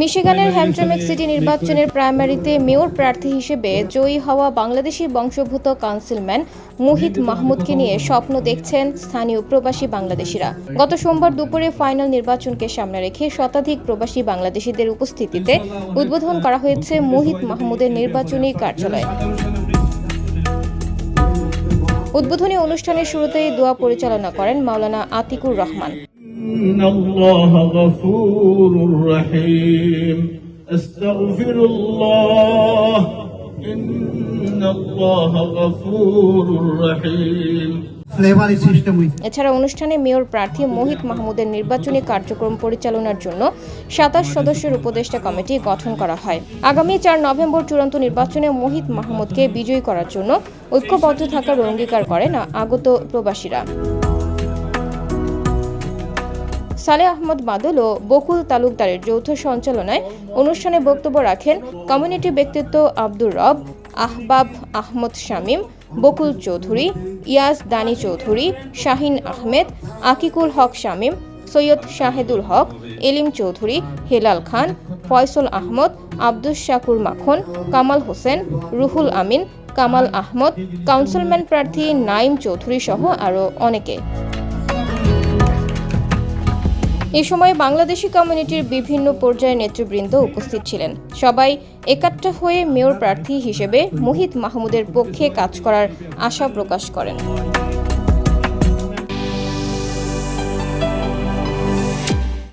মিশিগানের হ্যামট্রামেক city নির্বাচনের প্রাইমারিতে mayor প্রার্থী হিসেবে জয়ী হওয়া বাংলাদেশি বংশোদ্ভূত কাউন্সিলম্যান মুহিত মাহমুদকে নিয়ে স্বপ্ন দেখছেন স্থানীয় প্রবাসী বাংলাদেশিরা। গত সোমবার দুপুরে ফাইনাল নির্বাচনকে সামনে রেখে শতাধিক প্রবাসী বাংলাদেশিদের উপস্থিতিতে উদ্বোধন করা হয়েছে মুহিত মাহমুদের নির্বাচনী কার্যালয়। উদ্বোধনী অনুষ্ঠানের শুরুতেই দোয়া পরিচালনা করেন মাওলানা আতিকুর রহমান। إن الله غفور رحيم أستغفر الله إن الله غفور رحيم ফ্লেভারি সিস্টেম হইছে এছাড়া অনুষ্ঠানে মেয়র প্রার্থী মোহিত মাহমুদের নির্বাচনী কার্যক্রম পরিচালনার জন্য সাতাশ সদস্যের উপদেষ্টা কমিটি গঠন করা হয় আগামী চার নভেম্বর চূড়ান্ত নির্বাচনে মোহিত মাহমুদকে বিজয়ী করার জন্য ঐক্যবদ্ধ থাকার অঙ্গীকার করেন আগত প্রবাসীরা সালে আহমদ বাদল ও বকুল তালুকদারের যৌথ সঞ্চালনায় অনুষ্ঠানে বক্তব্য রাখেন কমিউনিটি ব্যক্তিত্ব আব্দুর রব, আহবাব আহমদ শামীম, বকুল চৌধুরী, ইয়াস দানি চৌধুরী, শাহিন আহমেদ, আকিকুল হক শামীম, সৈয়দ শাহেদুল হক, এলিম চৌধুরী, হেলাল খান, ফয়সল আহমদ, আব্দুস শাকুর মাখন, কামাল হোসেন, রুহুল আমিন, কামাল আহমদ, কাউন্সিলম্যান প্রার্থী নাইম চৌধুরী সহ আরও অনেকে। এ সময় বাংলাদেশি কমিউনিটির বিভিন্ন পর্যায়ে নেতৃবৃন্দ উপস্থিত ছিলেন। সবাই একাট্টা হয়ে মেয়র প্রার্থী হিসেবে মুহিত মাহমুদের পক্ষে কাজ করার আশা প্রকাশ করেন।